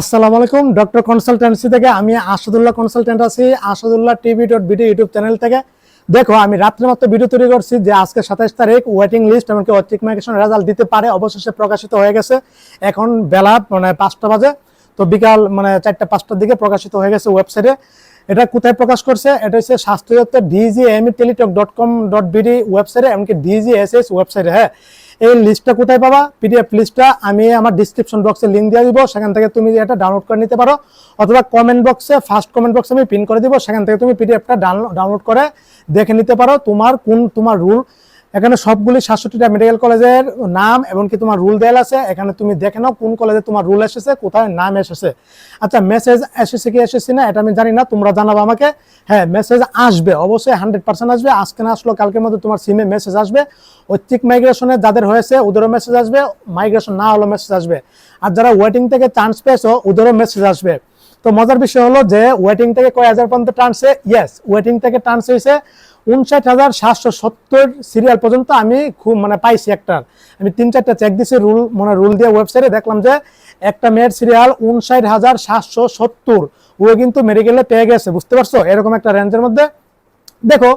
আসসালামু আলাইকুম, doctor consultancy থেকে আমি আসাদুল্লাহ কনসালটেন্ট আছি, Asadullah TV dot video YouTube channel থেকে। দেখো, আমি রাত্রে মাত্র ভিডিও তৈরি করছি যে আজকে সাতাইশ তারিখ ওয়েটিং লিস্ট এমনকি অর্থিক মাইগ্রেশন রেজাল্ট দিতে পারে, অবশেষে প্রকাশিত হয়ে গেছে। এখন বেলা মানে পাঁচটা বাজে, তো বিকাল মানে চারটা, পাঁচটার দিকে প্রকাশিত হয়ে গেছে ওয়েবসাইটে এটা কোথায় প্রকাশ করছে? এটা হচ্ছে স্বাস্থ্য দপ্তর DG M Teletalk dot com dot BD ওয়েবসাইটে এমনকি ডিজি এস এস ওয়েবসাইটে হ্যাঁ। এই লিস্টটা কোথায় পাবা? পিডিএফ লিস্টটা আমি আমার ডিসক্রিপশন বক্সে লিঙ্ক দিয়ে দিব, সেখান থেকে তুমি এটা ডাউনলোড করে নিতে পারো। অথবা কমেন্ট বক্সে ফার্স্ট কমেন্ট বক্সে আমি পিন করে দিব, সেখান থেকে তুমি পিডিএফটা ডাউনলোড করে দেখে নিতে পারো তোমার কোন, তোমার রুল এখানে সবগুলি সাতষট্টিটা মেডিকেল কলেজের নাম এমনকি তোমার রুল দেয়াল আছে। এখানে তুমি দেখে নাও কোন কলেজে তোমার রুল এসেছে, কোথায় নাম এসেছে। আচ্ছা মেসেজ এসেছে কি, এসেছে না, এটা আমি জানি না, তোমরা জানাব আমাকে। হ্যাঁ মেসেজ আসবে, অবশ্যই হান্ড্রেড পার্সেন্ট আসবে। আজকে না আসলো কালকের মধ্যে তোমার সিমে মেসেজ আসবে। ঐচ্ছিক মাইগ্রেশনে যাদের হয়েছে ওদেরও মেসেজ আসবে মাইগ্রেশন না হলো মেসেজ আসবে। আর যারা ওয়েটিং থেকে চান্স পেয়েছ ওদেরও মেসেজ আসবে। তো মজার বিষয় হলো যে ওয়েটিং থেকে কয় হাজার পর্যন্ত টানছে? ইয়েস ওয়েটিং থেকে টান্স হয়েছে উনষাট হাজার সাতশো সত্তর সিরিয়াল পর্যন্ত আমি খুব মানে পাইছি একটা। আমি তিন চারটা চেক দিছি রুল মানে রুল দিয়ে ওয়েবসাইটে দেখলাম যে একটা মেয়ের সিরিয়াল উনষাট হাজার সাতশো সত্তর। ও কিন্তু মেডিকেলে পেয়ে গেছে, বুঝতে পারছ? এরকম একটা রেঞ্জের মধ্যে। দেখো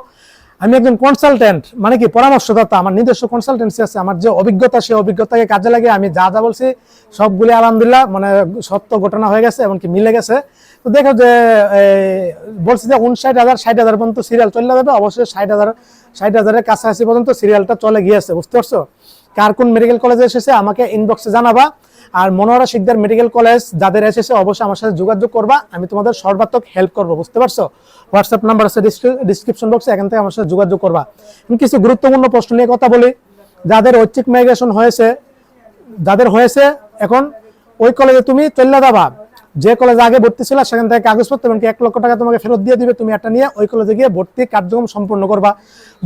আমি একজন কনসালটেন্ট মানে কি পরামর্শদাতা, আমার নিজস্ব কনসালটেন্সি আছে, আমার যে অভিজ্ঞতা, সেই অভিজ্ঞতাকে কাজে লাগে আমি যা যা বলছি, সবগুলি আলহামদুলিল্লাহ মানে সত্য ঘটনা হয়ে গেছে এমনকি মিলে গেছে। তো দেখো যে বলছি যে উনষাট হাজার, ষাট হাজার পর্যন্ত সিরিয়াল চলে যাবে, অবশ্যই ষাট হাজার, ষাট হাজারের কাছাকাছি পর্যন্ত সিরিয়ালটা চলে গিয়েছে, বুঝতে পারছ? কার কোন মেডিকেল কলেজে এসেছে আমাকে ইনবক্সে জানাবা। আর মনোহরা শিকদার মেডিকেল কলেজ যাদের এসেছে অবশ্যই আমার সাথে যোগাযোগ করবা। আমি তোমাদের সর্বাত্মক হেল্প করব, বুঝতে পারছ? হোয়াটসঅ্যাপ নাম্বার আছে ডিসক্রিপশন বক্সে এখান থেকে আমার সাথে যোগাযোগ করবা। কিছু গুরুত্বপূর্ণ প্রশ্ন নিয়ে কথা বলি। যাদের ঐচ্ছিক মাইগ্রেশন হয়েছে, যাদের হয়েছে, এখন ওই কলেজে তুমি চল্লা যাবা। যে কলেজে আগে ভর্তি ছিল, সেখান থেকে কাগজপত্র এমনকি এক লক্ষ টাকা তোমাকে ফেরত দিয়ে দিবে, তুমি একটা নিয়ে ওই কলেজে গিয়ে ভর্তি কার্যক্রম সম্পূর্ণ করবা।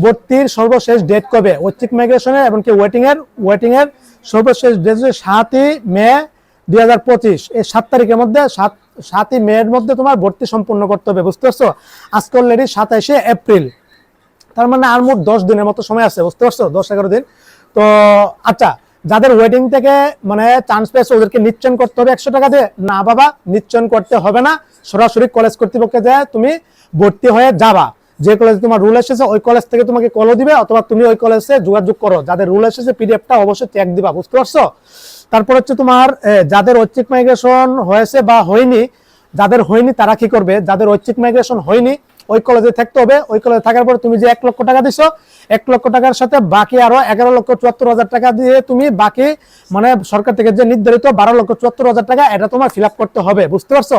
ভর্তির সর্বশেষ ডেট কবে? ঐচ্ছিক মাইগ্রেশনের এমনকি ওয়েটিং এর ওয়েটিং এর সর্বশেষ ডেট হচ্ছে সাতই মে দুই হাজার পঁচিশ। এই সাত তারিখের মধ্যে, সাত, সাতই মে এর মধ্যে তোমার ভর্তি সম্পূর্ণ করতে হবে, বুঝতে পারছ? আজকে অলরেডি সাতাইশে এপ্রিল। তার মানে আর মোট দশ দিনের মতো সময় আছে, বুঝতে পারছ? দশ এগারো দিন। তো আচ্ছা যাদের ওয়েডিং থেকে মানে চান্স পেয়েছে, ওদেরকে নিশ্চয়ন করতে হবে একশো টাকা দিয়ে। না বাবা, নিশ্চয়ন করতে হবে না। সরাসরি কলেজ কর্তৃপক্ষে যায় তুমি ভর্তি হয়ে যাবা। যে কলেজে তোমার রুল এসেছে, ওই কলেজ থেকে তোমাকে কলও দিবে, অথবা তুমি ওই কলেজে যোগাযোগ করো। যাদের রুল এসেছে পিডিএফটা অবশ্যই চেক দিবা, বুঝতে পারছ? তারপর হচ্ছে তোমার যাদের ঐচ্ছিক মাইগ্রেশন হয়েছে বা হয়নি, যাদের হয়নি তারা কি করবে? যাদের ঐচ্ছিক মাইগ্রেশন হয়নি ওই কলেজে থাকতে হবে। ওই কলেজে থাকার পর তুমি যে এক লক্ষ টাকা দিছো, এক লক্ষ টাকার সাথে বাকি আরও এগারো লক্ষ চুয়াত্তর হাজার টাকা দিয়ে তুমি বাকি মানে সরকার থেকে যে নির্ধারিত বারো লক্ষ চুয়াত্তর হাজার টাকা এটা তোমার ফিল করতে হবে, বুঝতে পারছ?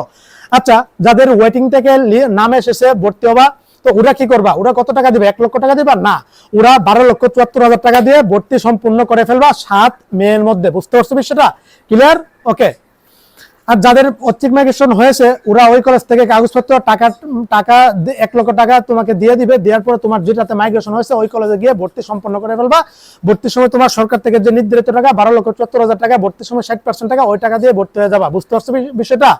আচ্ছা যাদের ওয়েটিং থেকে নাম এসেছে, ভর্তি হবা, তো ওরা কি করবা? ওরা কত টাকা দিবে? এক লক্ষ টাকা দিবা? না। ওরা বারো লক্ষ চুয়াত্তর হাজার টাকা দিয়ে ভর্তি সম্পূর্ণ করে ফেলবা সাত মেয়ের মধ্যে, বুঝতে পারছ বিষয়টা? ক্লিয়ার ওকে আর যাদের ঐচ্ছিক মাইগ্রেশন হয়েছে, ওরা ওই কলেজ থেকে কাগজপত্র, টাকা টাকা এক লক্ষ টাকা তোমাকে দিয়ে দিবে। দেওয়ার পরে তোমার যেটাতে মাইগ্রেশন হয়েছে, ওই কলেজে গিয়ে ভর্তি সম্পন্ন করে ফেলবা। ভর্তির সময় তোমার সরকার থেকে যে নির্ধারিত টাকা, বারো লক্ষ চুয়াত্তর হাজার টাকা ভর্তির সময় ষাট পার্সেন্ট টাকা, ওই টাকা দিয়ে ভর্তি হয়ে যাবা। বুঝতে পারছ বিষয়টা?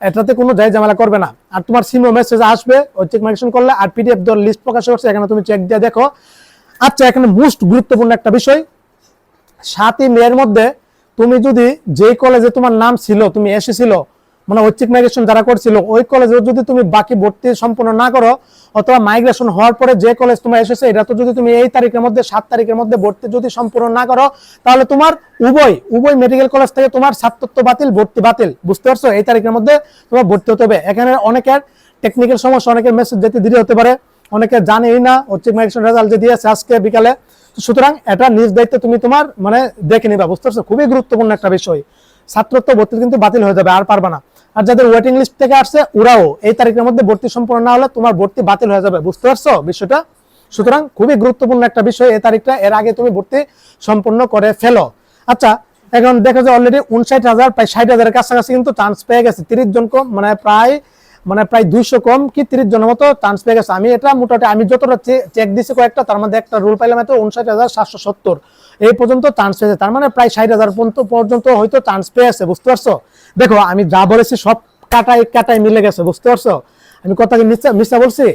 এটাতে কোনো যাই ঝামেলা করবে না। আর তোমার সিমো মেসেজ আসবে ঐচ্ছিক মাইগ্রেশন করলে, আর পিডিএফ দর লিস্ট প্রকাশ করছে এখানে তুমি চেক দিয়ে দেখো। আচ্ছা এখানে মোস্ট গুরুত্বপূর্ণ একটা বিষয়। সাতই মেয়ের মধ্যে তুমি যদি যে কলেজে তোমার নাম ছিল, তুমি এসেছিল মানে ঐচ্ছিক মাইগ্রেশন যারা করছিল, ওই কলেজে যদি তুমি বাকি ভর্তি সম্পূর্ণ না করো, অথবা মাইগ্রেশন হওয়ার পরে যে কলেজ তোমার এসেছে, এটা তো যদি তুমি এই তারিখের মধ্যে, সাত তারিখের মধ্যে ভর্তি যদি সম্পূর্ণ না করো, তাহলে তোমার উভয় উভয় মেডিকেল কলেজ থেকে তোমার ছাত্রত্ব বাতিল, ভর্তি বাতিল। বুঝতে পারছ? এই তারিখের মধ্যে তোমার ভর্তি হতে হবে। এখানে অনেকের টেকনিক্যাল সমস্যা, অনেকের মেসেজ যেতে দেরি হতে পারে, অনেকে জানেই না, ঐচ্ছিক মাইগ্রেশন রেজাল্ট যে দিয়েছে আজকে বিকালে। সুতরাং এটা নিজ দায়িত্বে তুমি তোমার মানে দেখে নিবা, বুঝতে পারছ? খুবই গুরুত্বপূর্ণ একটা বিষয়। ছাত্রত্ব ভর্তি কিন্তু বাতিল হয়ে যাবে, আর পারবা না। আর যাদের ওয়েটিং লিস্ট থেকে আসছে, ওরাও এই তারিখের মধ্যে ভর্তি সম্পূর্ণ না হলে তোমার ভর্তি বাতিল হয়ে যাবে, বুঝতে পারছ বিষয়টা? সুতরাং খুবই গুরুত্বপূর্ণ একটা বিষয় এই তারিখটা, এর আগে তুমি ভর্তি সম্পূর্ণ করে ফেলো। আচ্ছা এখন দেখো যে অলরেডি উনষাট হাজার, প্রায় ষাট হাজারের কাছাকাছি কিন্তু চান্স পেয়ে গেছে। তিরিশ জন মানে প্রায় মানে প্রায় দুইশো কম কি তিরিশ জনের মতো চান্স পেয়ে গেছে। আমি এটা মোটামুটি, আমি যতটা চেক দিছি কয়েকটা, তার মধ্যে একটা রুল পাইলাম এত উনষাট হাজার সাতশো সত্তর। এই পর্যন্ত চান্স পেয়েছে। তার মানে প্রায় ষাট হাজার পর্যন্ত পর্যন্ত হয়তো চান্স পেয়েছে বুঝতে পারছ? দেখো, আমি যা বলেছি সব কাটাই কাটাই মিলে গেছে, বুঝতে পারছ? আমি কথা কি মিথ্যা মিথ্যা বলছি?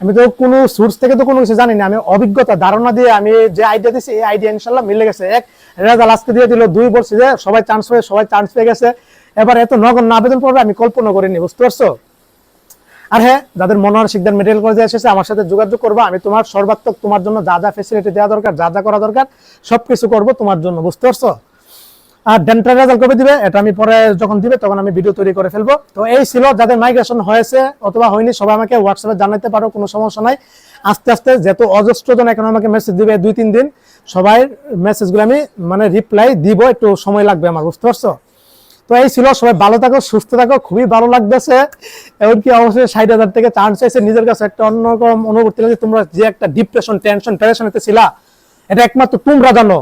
আমি তো কোনো সোর্স থেকে তো কোনো কিছু জানি না। আমি অভিজ্ঞতা, ধারণা দিয়ে আমি যে আইডিয়া দিছি, এই আইডিয়া ইনশাল্লাহ মিলে গেছে। এক, রেজাল্ট আজকে দিয়ে দিল, দুই বলছি যে সবাই চান্স পেয়ে সবাই চান্স পেয়ে গেছে। এবার এত নগণ্য আবেদন পড়বে, আমি কল্পনা করিনি, বুঝতে পারছ? আর হ্যাঁ যাদের মনোহর শিকদার মেডিকেল কলেজে এসেছে, আমার সাথে যোগাযোগ করব, আমি তোমার সর্বাত্মক তোমার জন্য যা যা ফেসিলিটি দেওয়া দরকার, যা যা করা দরকার, সবকিছু করব তোমার জন্য, বুঝতে পারছ? আর ডেন্টাল রেজাল্ট কবে দিবে, এটা আমি পরে যখন দিবে, তখন আমি ভিডিও তৈরি করে ফেলব। তো এই ছিল, যাদের মাইগ্রেশন হয়েছে অথবা হয়নি, সবাই আমাকে হোয়াটসঅ্যাপে জানাতে পারো, কোনো সমস্যা নাই। আস্তে আস্তে যেহেতু অজস্র জন এখন আমাকে মেসেজ দিবে দুই, তিন দিন, সবাই মেসেজগুলো আমি মানে রিপ্লাই দিব, একটু সময় লাগবে আমার, বুঝতে পারছ? তো এই ছিল, সবাই ভালো থাকো, সুস্থ থাকো, খুবই ভালো লাগতেছে। এমনকি অবশ্যই ষাট হাজার থেকে চান্স চাইছে নিজের কাছে একটা অন্যরকম অনুভূতি লাগে তোমরা যে একটা ডিপ্রেশন টেনশন টেনশনেতে ছিলা, এটা একমাত্র তোমরা জানো।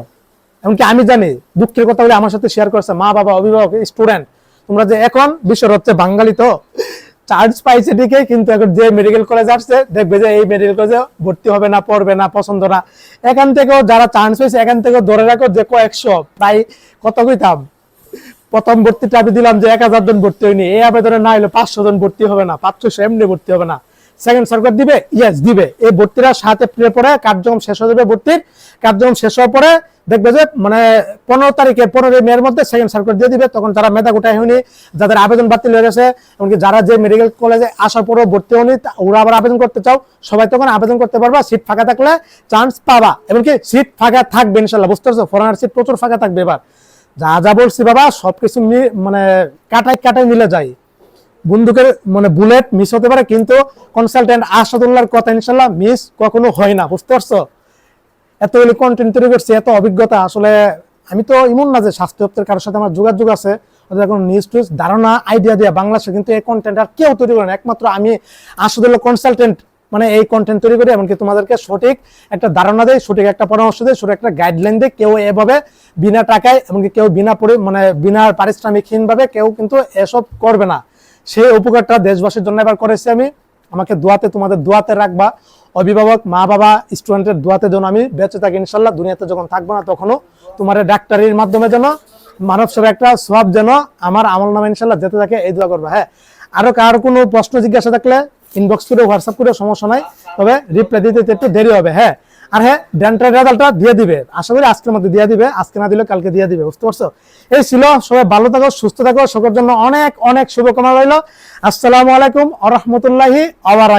এমনকি আমি জানি, দুঃখের কথা বলে আমার সাথে শেয়ার করছে মা, বাবা, অভিভাবক স্টুডেন্ট তোমরা যে এখন বিশ্বের হচ্ছে বাঙালি তো চার্জ পাইছে ঠিকই, কিন্তু এখন যে মেডিকেল কলেজ আসছে, দেখবে যে এই মেডিকেল কলেজে ভর্তি হবে না, পড়বে না, পছন্দ না। এখান থেকেও যারা চান্স পেয়েছে, এখান থেকেও ধরে রাখো যে কয়েকশো, প্রায় কত কইতাম? প্রথম ভর্তিটা আমি দিলাম যে এক হাজার জন ভর্তি হয়নি। এই আবেদনে না হলে পাঁচশো জন ভর্তি হবে না, পাঁচশো এমনি ভর্তি হবে না। সেকেন্ড সরকার দিবে? ইয়েস দিবে। এই ভর্তিরা সাত এপ্রিলের পরে কার্যক্রম শেষ হয়ে যাবে ভর্তির। কার্যক্রম শেষ হওয়ার পরে দেখবে যে মানে পনেরো তারিখে, পনেরোই মেয়ের মধ্যে সেকেন্ড সার্কুল দিয়ে দিবে। তখন যারা মেধা গোটায় হয়নি, যাদের আবেদন বাতিল হয়ে গেছে, এমনকি যারা যে মেডিকেল কলেজে আসার পরেও ভর্তি হয়নি ওরা আবার আবেদন করতে চাও, সবাই তখন আবেদন করতে পারবা। সিট ফাঁকা থাকলে চান্স পাবা। এমনকি সিট ফাঁকা থাকবে ইনশাল্লাহ, বুঝতে পারছ? ফরেনার সিট প্রচুর ফাঁকা থাকবে এবার। যা যা বলছি বাবা, সবকিছু মানে কাটাই কাটাই মিলে যায়। বন্দুকের মানে বুলেট মিস হতে পারে, কিন্তু কনসালটেন্ট আসাদুল্লাহর কথা ইনশাল্লাহ মিস কখনো হয় না, বুঝতে পারছ? এতগুলি কন্টেন্ট তৈরি করছি, এত অভিজ্ঞতা, আসলে আমি তো এমন না যে স্বাস্থ্য দপ্তরের কারোর সাথে আমার যোগাযোগ আছে, ওদের কোনো নিউজ টিউজ ধারণা আইডিয়া দেওয়া বাংলাদেশে কিন্তু এই কন্টেন্ট আর কেউ তৈরি করে না। একমাত্র আমি আসাদুল্লাহ কনসালটেন্ট মানে এই কন্টেন্ট তৈরি করি, এমনকি তোমাদেরকে সঠিক একটা ধারণা দেয়, সঠিক একটা পরামর্শ দেয়, সঠিক একটা গাইডলাইন দেয়, কেউ এভাবে বিনা টাকায়, এমনকি কেউ বিনা পরি মানে বিনা পারিশ্রমিকহীনভাবে কেউ কিন্তু এসব করবে না। সেই উপকারটা দেশবাসীর জন্য এবার করেছি আমি। আমাকে দোয়াতে, তোমাদের দোয়াতে রাখবা। অভিভাবক, মা বাবা স্টুডেন্টের দোয়াতে যেন আমি বেঁচে থাকি, ইনশাল্লাহ। দুনিয়াতে যখন থাকব না, তখনও তোমার ডাক্তারির মাধ্যমে যেন মানব সেবা একটা সব যেন আমার আমল নামে ইনশাল্লাহ যেতে থাকে, এই দোয়া করবা। হ্যাঁ আরও কার কোনো প্রশ্ন, জিজ্ঞাসা থাকলে ইনবক্স করে হোয়াটসঅ্যাপ করে, সমস্যা নাই। তবে রিপ্লাই দিতে একটু দেরি হবে হ্যাঁ? আর হ্যাঁ ডেন্টাল রেজাল্টটা দিয়ে দিবে। আশা করি আজকের মধ্যে দিয়ে দিবে, আজকে না দিলে কালকে দিয়ে দিবে, বুঝতে পারছ? এই ছিল, সবাই ভালো থাকো, সুস্থ থাকো, সকলের জন্য অনেক অনেক শুভকামনা রইল। আসসালামু আলাইকুম আ রহমতুল্লাহি আবার